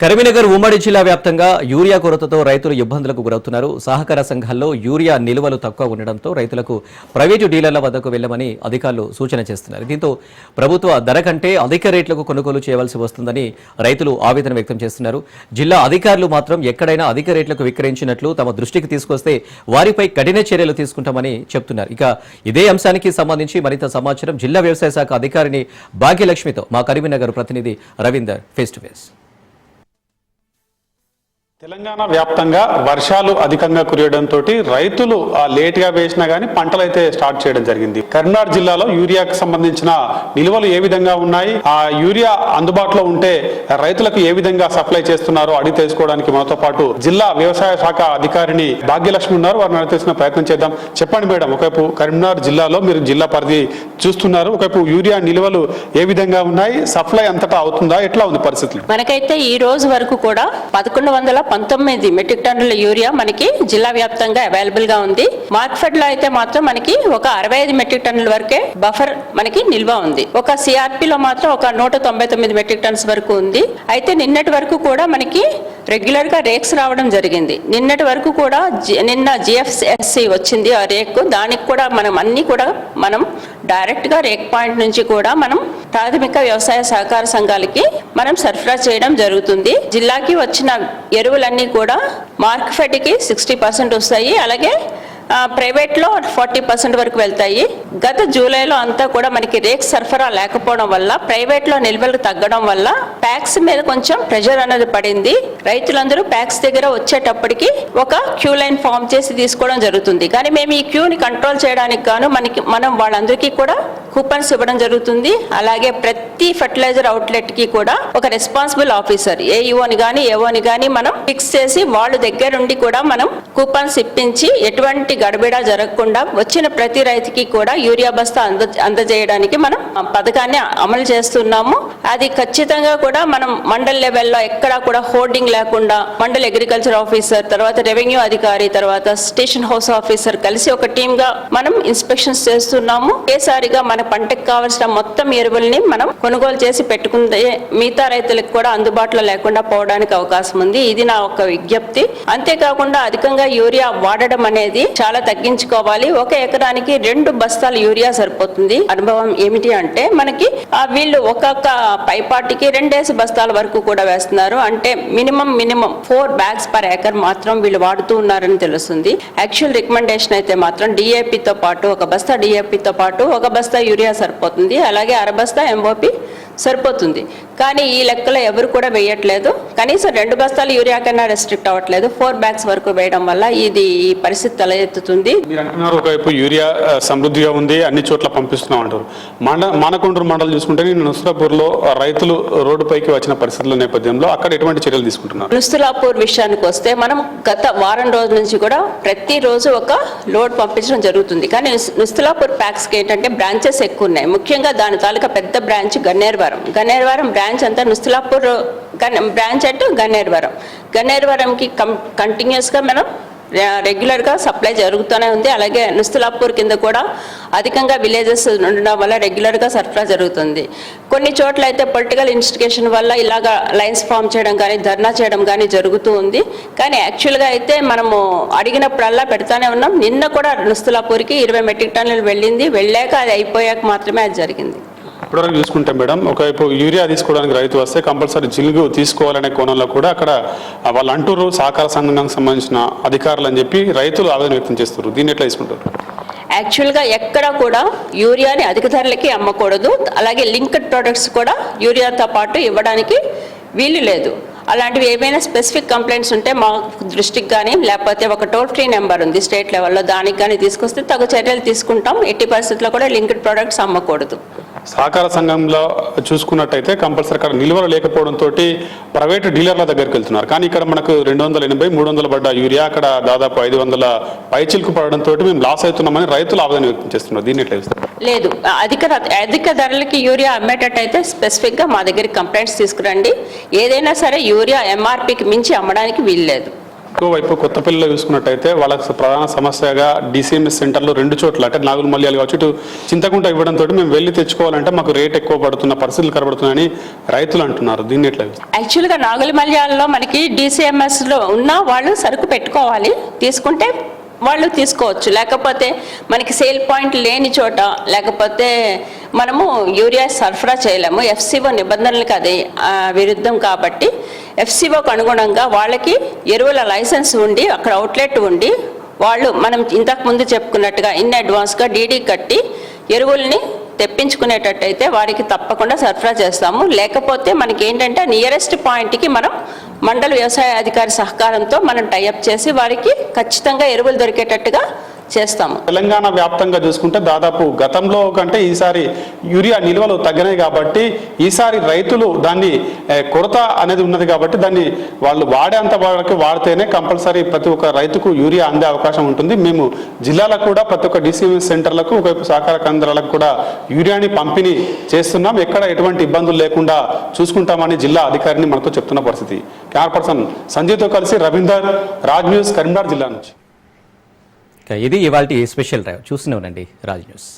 కరీంనగర్ ఉమ్మడి జిల్లా వ్యాప్తంగా యూరియా కొరతతో రైతులు ఇబ్బందులకు గురవుతున్నారు. సహకార సంఘాల్లో యూరియా నిల్వలు తక్కువ ఉండడంతో రైతులకు ప్రైవేటు డీలర్ల వద్దకు వెళ్ళమని అధికారులు సూచన చేస్తున్నారు. దీంతో ప్రభుత్వ ధర కంటే అధిక రేట్లకు కొనుగోలు చేయవలసి వస్తుందని రైతులు ఆవేదన వ్యక్తం చేస్తున్నారు. జిల్లా అధికారులు మాత్రం ఎక్కడైనా అధిక రేట్లకు విక్రయించినట్లు తమ దృష్టికి తీసుకొస్తే వారిపై కఠిన చర్యలు తీసుకుంటామని చెప్తున్నారు. ఇక ఇదే అంశానికి సంబంధించి మరింత సమాచారం జిల్లా వ్యవసాయ శాఖ అధికారిని భాగ్యలక్ష్మితో మా కరీంనగర్ ప్రతినిధి Ravinder face to face. Telangana వ్యాప్తంగా వర్షాలు అధికంగా కురియడంతో రైతులు ఆ, లేటుగా వేసినా కానీ పంటలు అయితే స్టార్ట్ చేయడం జరిగింది. కరీంనగర్ జిల్లాలో యూరియాకు సంబంధించిన నిల్వలు ఏ విధంగా ఉన్నాయి? ఆ యూరియా అందుబాటులో ఉంటే రైతులకు ఏ విధంగా సప్లై చేస్తున్నారో అడిగి తెలుసుకోవడానికి మనతో పాటు జిల్లా వ్యవసాయ శాఖ అధికారిని భాగ్యలక్ష్మి ఉన్నారు. వారిని అడిగి తెలిసిన ప్రయత్నం చేద్దాం. చెప్పండి మేడం ఒకవైపు కరీంనగర్ జిల్లాలో మీరు జిల్లా పరిధి చూస్తున్నారు. ఒకవైపు యూరియా నిల్వలు ఏ విధంగా ఉన్నాయి? సప్లై అంతటా అవుతుందా? ఎట్లా ఉంది పరిస్థితులు? మనకైతే ఈ రోజు వరకు కూడా పదకొండు వందల పంతొమ్మిది మెట్రిక్ టన్నుల యూరియా మనకి జిల్లా వ్యాప్తంగా అవైలబుల్గా ఉంది. మార్క్ఫెడ్లో అయితే మాత్రం మనకి ఒక అరవై ఐదు మెట్రిక్ టన్నుల వరకే బఫర్ మనకి నిల్వ ఉంది. ఒక సిఆర్పి లో మాత్రం ఒక నూట తొంభై తొమ్మిది మెట్రిక్ టన్స్ వరకు ఉంది. అయితే నిన్నటి వరకు కూడా మనకి రెగ్యులర్గా రేక్స్ రావడం జరిగింది. నిన్నటి వరకు కూడా జి- నిన్న జిఎఫ్ఎస్సి వచ్చింది ఆ రేక్ దానికి కూడా మనం అన్ని కూడా మనం డైరెక్ట్గా రేక్ పాయింట్ నుంచి కూడా మనం ప్రాథమిక వ్యవసాయ సహకార సంఘాలకి మనం సరఫరా చేయడం జరుగుతుంది. జిల్లాకి వచ్చిన ఎరువులన్నీ కూడా మార్కెట్ సిక్స్టీ పర్సెంట్ వస్తాయి. అలాగే ప్రైవేట్లో ఫార్టీ పర్సెంట్ వరకు వెళ్తాయి. గత జూలైలో అంతా కూడా మనకి రేక్ సరఫరా లేకపోవడం వల్ల ప్రైవేట్లో నిల్వలు తగ్గడం వల్ల ప్యాక్స్ మీద కొంచెం ప్రెషర్ అనేది పడింది. రైతులందరూ ప్యాక్స్ దగ్గర వచ్చేటప్పటికి ఒక క్యూ లైన్ ఫామ్ చేసి తీసుకోవడం జరుగుతుంది. కానీ మేము ఈ క్యూని కంట్రోల్ చేయడానికి గాను మనకి మనం వాళ్ళందరికీ కూడా కూపన్స్ ఇవ్వడం జరుగుతుంది. అలాగే ప్రతి ఫర్టిలైజర్ అవుట్లెట్కి కూడా ఒక రెస్పాన్సిబుల్ ఆఫీసర్ ఏఈఓని గాని ఏఓని గాని మనం ఫిక్స్ చేసి వాళ్ళ దగ్గరుండి కూడా మనం కూపన్స్ ఇప్పించి ఎటువంటి గడబిడ జరగకుండా వచ్చిన ప్రతి రైతుకి కూడా యూరియా బస్తా అంద అందజేయడానికి మనం ఆ పథకాన్ని అమలు చేస్తున్నాము. అది ఖచ్చితంగా కూడా మనం మండల్ లెవెల్లో ఎక్కడా కూడా హోర్డింగ్ లేకుండా మండల్ అగ్రికల్చర్ ఆఫీసర్ తర్వాత రెవెన్యూ అధికారి తర్వాత స్టేషన్ హౌస్ ఆఫీసర్ కలిసి ఒక టీమ్గా మనం ఇన్స్పెక్షన్స్ చేస్తున్నాము. ఒకేసారిగా మన పంటకు కావాల్సిన మొత్తం ఎరువుల్ని మనం కొనుగోలు చేసి పెట్టుకుంటే మిగతా రైతులకు కూడా అందుబాటులో లేకుండా పోవడానికి అవకాశం ఉంది. ఇది నా ఒక విజ్ఞప్తి. అంతేకాకుండా అధికంగా యూరియా వాడడం అనేది చాలా తగ్గించుకోవాలి. ఒక ఎకరానికి రెండు బస్తాలు యూరియా సరిపోతుంది. అనుభవం ఏమిటి అంటే మనకి వీళ్ళు ఒక్కొక్క పైపాటికి రెండేసి బస్తాల వరకు కూడా వేస్తున్నారు. అంటే minimum minimum four bags per acre మాత్రం వీళ్ళు వాడుతూ ఉన్నారని తెలుస్తుంది. యాక్చువల్ రికమెండేషన్ అయితే మాత్రం డిఏపితో పాటు ఒక బస్తా డిఏపితో తో పాటు ఒక బస్తా యూరియా సరిపోతుంది అలాగే అరబస్తా ఎంఓపి సరిపోతుంది. కానీ ఈ లెక్కలో ఎవరు కూడా వేయట్లేదు. కనీసం రెండు బస్తాలు యూరియా కన్నా రెస్ట్రిక్ట్ అవ్వట్లేదు. ఫోర్ బ్యాగ్స్ వరకు వేయడం వల్ల ఇది ఈ పరిస్థితి తలెత్తుతుంది. మీరు అంటున్నారు ఒకవైపు యూరియా సమృద్ధిగా ఉంది అన్ని చోట్ల పంపిస్తున్నాం అంటారు. మండ మానకొండూరు మండలం చూసుకుంటే నుస్రాపూర్లో రైతులు రోడ్డుపైకి వచ్చిన పరిస్థితుల నేపథ్యంలో అక్కడ ఎటువంటి చర్యలు తీసుకుంటున్నారు? నుస్తులాపూర్ విషయానికి వస్తే మనం గత వారం రోజుల నుంచి కూడా ప్రతిరోజు ఒక లోడ్ పంపించడం జరుగుతుంది. కానీ నుస్- నుస్తులాపూర్ ప్యాక్స్కి ఏంటంటే బ్రాంచెస్ ఎక్కువ ఉన్నాయి. ముఖ్యంగా దాని తాలూకా పెద్ద branch Ganneruvaram. Ganneruvaram branch branch అంతా నుస్తులాపూర్ గన్ బ్రాంచ్ అంటే గన్నేరువరం. గన్నేరువరంకి కం కంటిన్యూస్గా మనం రెగ్యులర్గా సప్లై జరుగుతూనే ఉంది. అలాగే నుస్తులాపూర్ కింద కూడా అధికంగా విలేజెస్ ఉండడం వల్ల రెగ్యులర్గా సరఫరా జరుగుతుంది. కొన్ని చోట్ల అయితే పొలిటికల్ ఇన్స్టిగేషన్ వల్ల ఇలాగా లైన్స్ ఫామ్ చేయడం కానీ ధర్నా చేయడం కానీ జరుగుతూ ఉంది. కానీ యాక్చువల్గా అయితే మనము అడిగినప్పుడల్లా పెడతానే ఉన్నాం. నిన్న కూడా నుస్తులాపూర్కి ఇరవై మెట్రిక్ టన్నులు వెళ్ళింది. వెళ్ళాక అది అయిపోయాక మాత్రమే అది జరిగింది. ఇప్పటివరకు చూసుకుంటే మేడం ఒకవైపు యూరియా తీసుకోవడానికి రైతు వస్తే కంపల్సరీ జిలుగు తీసుకోవాలనే కోణంలో కూడా అక్కడ వాళ్ళు అంటూరు సహకార సంఘానికి సంబంధించిన అధికారులు అని చెప్పి రైతులు ఆవేదన వ్యక్తం చేస్తారు దీన్ని ఎట్లా తీసుకుంటారు? యాక్చువల్గా ఎక్కడ కూడా యూరియాని అధిక ధరలకి అమ్మకూడదు. అలాగే లింక్డ్ ప్రొడక్ట్స్ కూడా యూరియాతో పాటు ఇవ్వడానికి వీలు లేదు. అలాంటివి ఏమైనా స్పెసిఫిక్ కంప్లైంట్స్ ఉంటే మా దృష్టికి కానీ లేకపోతే ఒక టోల్ ఫ్రీ నెంబర్ ఉంది స్టేట్ లెవెల్లో దానికి కానీ తీసుకొస్తే తగు చర్యలు తీసుకుంటాం. ఎట్టి పరిస్థితుల్లో కూడా లింక్డ్ ప్రొడక్ట్స్ అమ్మకూడదు. సహకార సంఘంలో చూసుకున్నట్టయితే కంపల్సరీ అక్కడ నిల్వలు లేకపోవడంతో ప్రైవేట్ డీలర్ల దగ్గరికి వెళ్తున్నారు. కానీ ఇక్కడ మనకు రెండు వందల ఎనభై మూడు వందల పడ్డ యూరియా అక్కడ దాదాపు ఐదు వందల పైచిల్కు పడడంతో మేము లాస్ అవుతున్నామని రైతులు ఆవేదన వ్యక్తం చేస్తున్నారు. దీన్ని ఎట్లా లేదు. అధిక అధిక ధరలకి యూరియా అమ్మేటట్టయితే స్పెసిఫిక్గా మా దగ్గరికి కంప్లైంట్స్ తీసుకురండి. ఏదైనా సరే యూరియా ఎంఆర్పికి మించి అమ్మడానికి వీల్లేదు. ఇంకోవైపు కొత్తపల్లిలో చూసుకున్నట్టయితే వాళ్ళకి ప్రధాన సమస్యగా డిసిఎంఎస్ సెంటర్లో రెండు చోట్ల అంటే నాగుల మల్యాలు కావచ్చు ఇటు చింతకుంట ఇవ్వడంతో మేము వెళ్ళి తెచ్చుకోవాలంటే మాకు రేట్ ఎక్కువ పడుతున్న పరిస్థితులు కనబడుతున్నాయని రైతులు అంటున్నారు. దీన్ని ఎట్లా యాక్చువల్గా నాగుల మల్యాలలో మనకి డిసిఎంఎస్లో ఉన్న వాళ్ళు సరుకు పెట్టుకోవాలి. తీసుకుంటే వాళ్ళు తీసుకోవచ్చు. లేకపోతే మనకి సేల్ పాయింట్ లేని చోట లేకపోతే మనము యూరియా సరఫరా చేయలేము. ఎఫ్సిఓ నిబంధనలకు అది విరుద్ధం కాబట్టి ఎఫ్సిఓకి అనుగుణంగా వాళ్ళకి ఎరువుల లైసెన్స్ ఉండి అక్కడ అవుట్లెట్ ఉండి వాళ్ళు మనం ఇంతకు ముందు చెప్పుకున్నట్టుగా ఇన్ అడ్వాన్స్గా డీడీ కట్టి ఎరువుల్ని తెప్పించుకునేటట్టయితే వారికి తప్పకుండా సరఫరా చేస్తాము. లేకపోతే మనకి ఏంటంటే నియరెస్ట్ పాయింట్కి మనం మండల వ్యవసాయ అధికారి సహకారంతో మనం టైఅప్ చేసి వారికి ఖచ్చితంగా ఎరువులు దొరికేటట్టుగా చేస్తాము. తెలంగాణ వ్యాప్తంగా చూసుకుంటే దాదాపు గతంలో కంటే ఈసారి యూరియా నిల్వలు తగ్గినాయి కాబట్టి ఈసారి రైతులు దాన్ని కొరత అనేది ఉన్నది కాబట్టి దాన్ని వాళ్ళు వాడేంత వరకు వాడితేనే కంపల్సరీ ప్రతి ఒక్క రైతుకు యూరియా అందే అవకాశం ఉంటుంది. మేము జిల్లాలకు కూడా ప్రతి ఒక్క డిసిఎంఎస్ సెంటర్లకు ఒకవైపు సహకార కేంద్రాలకు కూడా యూరియాని పంపిణీ చేస్తున్నాం. ఎక్కడ ఎటువంటి ఇబ్బందులు లేకుండా చూసుకుంటామని జిల్లా అధికారిని మనతో చెప్తున్న పరిస్థితి. కెమెరా పర్సన్ సంజయ్తో కలిసి రవీందర్ రాజ్ న్యూస్ కరీంనగర్ జిల్లా నుంచి. ఇది ఇవాళ స్పెషల్ డ్రైవ్. చూస్తూనే ఉండండి రాజ్ న్యూస్.